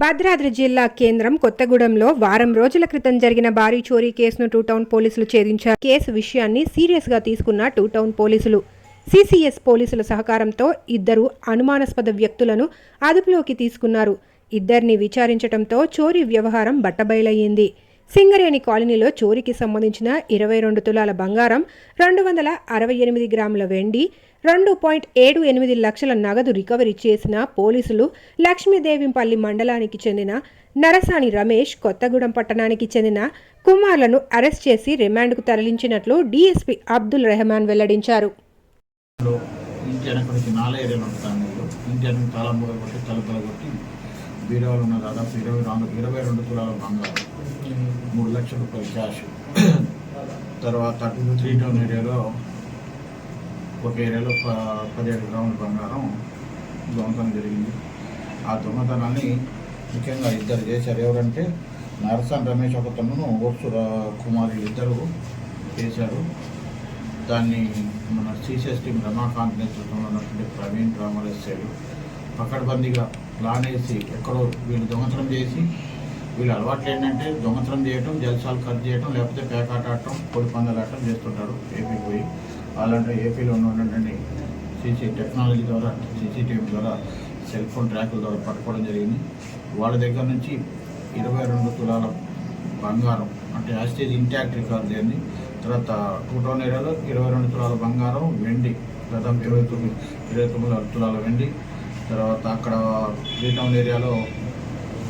భద్రాద్రి జిల్లా కేంద్రం కొత్తగూడెంలో వారం రోజుల క్రితం జరిగిన భారీ చోరీ కేసును టూ టౌన్ పోలీసులు ఛేదించారు. కేసు విషయాన్ని సీరియస్గా తీసుకున్న టూ టౌన్ పోలీసులు. సిసిఎస్ పోలీసుల సహకారంతో ఇద్దరు అనుమానాస్పద వ్యక్తులను అదుపులోకి తీసుకున్నారు. ఇద్దరిని విచారించడంతో చోరీ వ్యవహారం బట్టబయలయ్యింది. సింగరేణి కాలనీలో చోరీకి సంబంధించిన ఇరవై రెండు తులాల బంగారం రెండు వందల అరవై ఎనిమిది గ్రాముల వెండి రెండు పాయింట్ ఏడు ఎనిమిది లక్షల నగదు రికవరీ చేసిన పోలీసులు లక్ష్మీదేవింపల్లి మండలానికి చెందిన నరసాని రమేష్ కొత్తగూడెం పట్టణానికి చెందిన కుమార్లను అరెస్ట్ చేసి రిమాండ్కు తరలించినట్లు డీఎస్పీ అబ్దుల్ రెహమాన్ వెల్లడించారు. ఇంటి వెనక నుంచి నాలుగు ఏరియాలు ఉంటాను ఇంటి వెనక తాళం కొట్టి తలుపులు కొట్టి బీరవాలు ఉన్న దాదాపు ఇరవై రెండు ఇరవై రెండు తులాల బంగారం మూడు లక్షల రూపాయలు క్యాష్. తర్వాత టూ త్రీ టౌన్ ఏరియాలో ఒక ఏరియాలో ప- పదిహేడు గ్రాముల బంగారం దొంగతనం జరిగింది. ఆ దొంగతనాన్ని ముఖ్యంగా ఇద్దరు చేశారు. ఎవరంటే నరసన్ రమేష్ ఒకతను ఓర్సు కుమారి ఇద్దరు చేశారు. దాన్ని మన సీసీఎస్ టీం రమాకాంత్ నేతృత్వంలో ఉన్నటువంటి ప్రవీణ్ రామరేశ్వరు పకడ్బందీగా ప్లాన్ వేసి ఎక్కడో వీళ్ళు దొంగతనం చేసి వీళ్ళ అలవాట్లు ఏంటంటే దొంగతనం చేయటం జలసాలు ఖర్చు చేయటం లేకపోతే పేకాట ఆడటం పొడి పందాలు ఆడటం చేస్తుంటారు ఏపీ పోయి. అలాంటి ఏపీలో ఉన్నటువంటి సీసీ టెక్నాలజీ ద్వారా సీసీటీవీ ద్వారా సెల్ ఫోన్ ట్రాకుల ద్వారా పట్టుకోవడం జరిగింది. వాళ్ళ దగ్గర నుంచి ఇరవై రెండు తులాల బంగారం అంటే యాస్టేజ్ ఇంటాక్ట్ రికార్డ్ చేయండి తర్వాత టూ టౌన్ ఏరియాలో ఇరవై రెండు తులాల బంగారం వెండి దాదాపు ఇరవై తొమ్మిది ఇరవై తొమ్మిది తులాల వెండి తర్వాత అక్కడ త్రీ టౌన్ ఏరియాలో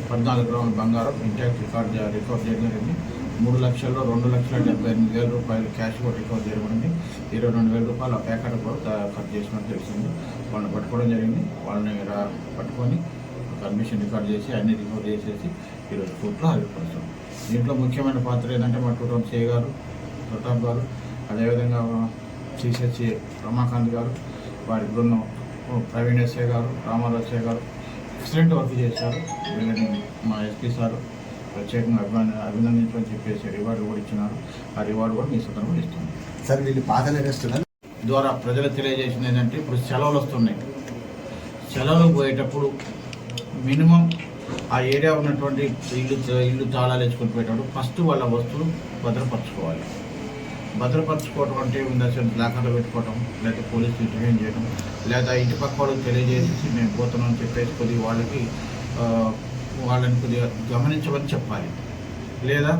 పద్నాలుగు గ్రాముల బంగారం ఇంటాక్ట్ రికార్డ్ రికవర్ చేయడం జరిగింది మూడు లక్షల్లో రెండు లక్షల డెబ్బై ఎనిమిది వేల రూపాయలు క్యాష్ కూడా రికవర్ చేయబడింది ఇరవై రెండు వేల రూపాయలు ఆ ప్యాకెట్ కూడా కట్ చేసినట్టు తెలిసింది. వాళ్ళని పట్టుకోవడం జరిగింది. వాళ్ళని పట్టుకొని పర్మిషన్ రికార్డ్ చేసి అన్ని రికవర్ చేసేసి ఈరోజు కోర్టులో హాజరుపరుస్తాం. దీంట్లో ముఖ్యమైన పాత్ర ఏంటంటే మా టూటం సే గారు ప్రతాప్ గారు అదేవిధంగా సిసిఎస్సి రమాకాంత్ గారు వారి బృందం ప్రవీణ్ ఎస్ఏ గారు రామారావు ఎస్ఏ గారు ఎక్సలెంట్ వర్క్ చేశారు. వీళ్ళని మా ఎస్పీ సార్ ప్రత్యేకంగా అభిమాని అభినందించమని చెప్పేసి రివార్డు కూడా ఇచ్చినారు. ఆ రివార్డు కూడా మీ సందర్భంగా ఇస్తున్నాం. సార్ వీళ్ళు నేరస్తులు? ద్వారా ప్రజలకు తెలియజేసింది ఏంటంటే ఇప్పుడు సెలవులు వస్తున్నాయి. సెలవులకు పోయేటప్పుడు మినిమం ఆ ఏరియా ఉన్నటువంటి ఇల్లు ఇల్లు తాళాలు వేసుకొని పోయేటప్పుడు ఫస్ట్ వాళ్ళ వస్తువులు భద్రపరచుకోవాలి. భద్రపరచుకోవడం అంటే ఉండాల్సిన బ్లాకర్లో పెట్టుకోవటం లేదా పోలీసులు ఇంటర్వ్యూ చేయడం లేదా ఇంటి పక్క వాళ్ళకి తెలియజేసి మేము పోతున్నాం అని చెప్పేసి కొద్దిగా వాళ్ళకి వాళ్ళని కొద్దిగా గమనించమని చెప్పాలి. లేదా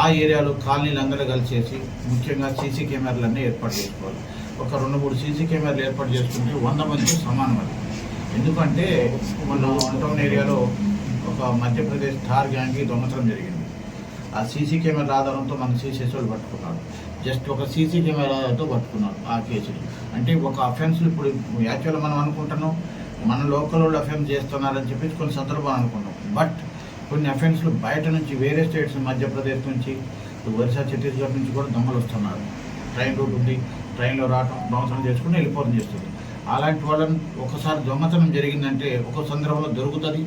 ఆ ఏరియాలో కాలనీలు అందరూ కలిసేసి ముఖ్యంగా సీసీ కెమెరాలన్నీ ఏర్పాటు చేసుకోవాలి. ఒక రెండు మూడు సీసీ కెమెరాలు ఏర్పాటు చేసుకుంటే వంద మంది సమానం అది. ఎందుకంటే మన వన్ టౌన్ ఏరియాలో ఒక మధ్యప్రదేశ్ థార్ గ్యాంగ్కి దొంగతనం జరిగింది. ఆ సీసీ కెమెరా ఆధారంతో మన సీసీ వాళ్ళు పట్టుకున్నాడు జస్ట్ ఒక సీసీ కెమెరాతో పట్టుకున్నారు ఆ కేసుని. అంటే ఒక అఫెన్స్లు ఇప్పుడు యాక్చువల్గా మనం అనుకుంటున్నాం మన లోకల్ వాళ్ళు అఫెన్స్ చేస్తున్నారని చెప్పేసి కొన్ని సందర్భాలు అనుకుంటాం బట్ కొన్ని అఫెన్స్లు బయట నుంచి వేరే స్టేట్స్ మధ్యప్రదేశ్ నుంచి ఒరిస్సా ఛత్తీస్గఢ్ నుంచి కూడా దొంగలు వస్తున్నారు. ట్రైన్ రూట్ ఉంది ట్రైన్లో రావటం దొంగతనం చేసుకుని వెళ్ళిపోవడం చేస్తుంది. అలాంటి వాళ్ళని ఒకసారి దొంగతనం జరిగిందంటే ఒక సందర్భంలో దొరుకుతుంది?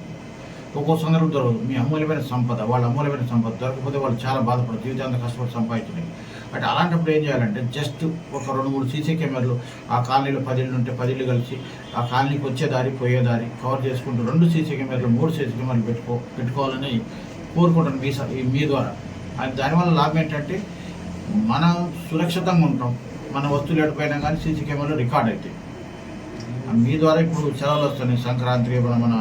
ఒక్కో సందర్భం దొరకదు. మీ అమూల్యమైన సంపద వాళ్ళ అమూల్యమైన సంపద దొరకకపోతే వాళ్ళు చాలా బాధపడరు. జీవితాంతం కష్టపడి సంపాదించినాయి అంటే అలాంటప్పుడు ఏం చేయాలంటే జస్ట్ ఒక రెండు మూడు సీసీ కెమెరాలు ఆ కాలనీలో పదిళ్ళు ఉంటే పదిళ్ళు కలిసి ఆ కాలనీకి వచ్చే దారి పోయే దారి కవర్ చేసుకుంటూ రెండు సీసీ కెమెరాలు మూడు సీసీ కెమెరాలు పెట్టుకో పెట్టుకోవాలని కోరుకుంటాను మీ ఈ మీ ద్వారా. అది దానివల్ల లాభం ఏంటంటే మనం సురక్షితంగా ఉంటాం. మన వస్తువులు ఎడిపోయినా కానీ సీసీ కెమెరాలు రికార్డ్ అవుతాయి. మీ ద్వారా ఇప్పుడు సెలవులు వస్తున్నాయి. సంక్రాంతి మన మన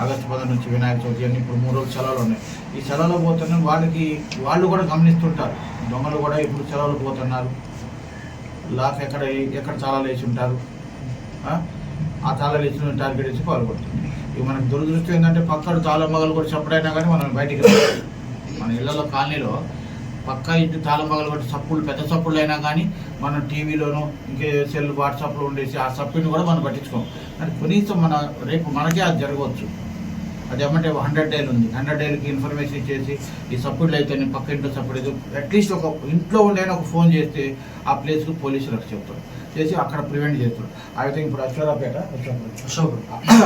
ఆగస్టు పదవి నుంచి వినాయక చవితి అని ఇప్పుడు మూడు రోజులు సెలవులు ఉన్నాయి. ఈ సెలవులు పోతున్న వాళ్ళకి వాళ్ళు కూడా గమనిస్తుంటారు. దొంగలు కూడా ఇప్పుడు సెలవులు పోతున్నారు. లాక్ ఎక్కడ ఎక్కడ చాలా లేచి ఉంటారు? ఆ? చాలా తాళాలు టార్గెట్ వేసి పాల్గొడుతుంది ఇవి మనకు దురదృష్టం ఏంటంటే పక్కడు తాళం మగలు కూడా చెప్పడైనా కానీ మనం బయటికి మన ఇళ్ళలో కాలనీలో పక్క ఇంటి తాళం మగలు కూడా సప్పులు పెద్ద సప్పులు అయినా కానీ మనం టీవీలోనూ ఇంకే సెల్ వాట్సాప్లో ఉండేసి ఆ సప్పుని కూడా మనం పట్టించుకోం కానీ కనీసం మన రేపు మనకే అది జరగవచ్చు. అది ఏమంటే హండ్రెడ్ డేలు ఉంది. హండ్రెడ్ డేలకి ఇన్ఫర్మేషన్ ఇచ్చేసి ఈ సప్పుడులు అయితే నేను పక్క ఇంట్లో అయితే అట్లీస్ట్ ఒక ఇంట్లో ఉండేనా ఒక ఫోన్ చేస్తే ఆ ప్లేస్కి పోలీసులకు చెప్తారు. చేసి అక్కడ ప్రివెంట్ చేస్తారు. ఆ విధంగా ఇప్పుడు అశ్వరాపేట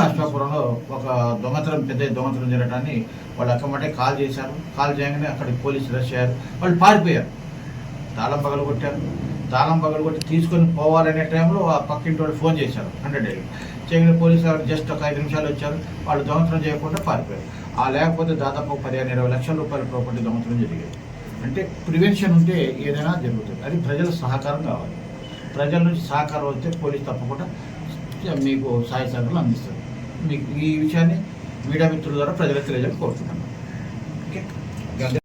అశ్వాపురంలో ఒక దొంగతనం పెద్ద దొంగతనం జరగడాన్ని వాళ్ళు అక్కమంటే కాల్ చేశారు. కాల్ చేయగానే అక్కడికి పోలీసులు రష్ అయ్యారు. వాళ్ళు పారిపోయారు. తాళం పగలు కొట్టారు తాళం పగలు కొట్టి తీసుకొని పోవాలనే టైంలో ఆ పక్కింటి వాళ్ళు ఫోన్ చేశారు. హండ్రెడ్ డేలు ముఖ్యంగా పోలీసు వారు జస్ట్ ఒక ఐదు నిమిషాలు వచ్చారు. వాళ్ళు దొంగతనం చేయకుండా పారిపోయారు. ఆ లేకపోతే దాదాపు పదిహేను ఇరవై లక్షల రూపాయల ప్రాపర్టీ దొంగతనం జరిగేది. అంటే ప్రివెన్షన్ ఉంటే ఏదైనా జరుగుతుంది. అది ప్రజల సహకారం కావాలి. ప్రజల నుంచి సహకారం వస్తే పోలీస్ తప్పకుండా మీకు సహాయ సహకారాలు అందిస్తారు. మీకు ఈ విషయాన్ని మీడియా మిత్రుల ద్వారా ప్రజలకు తెలియజేయాలని కోరుతున్నాను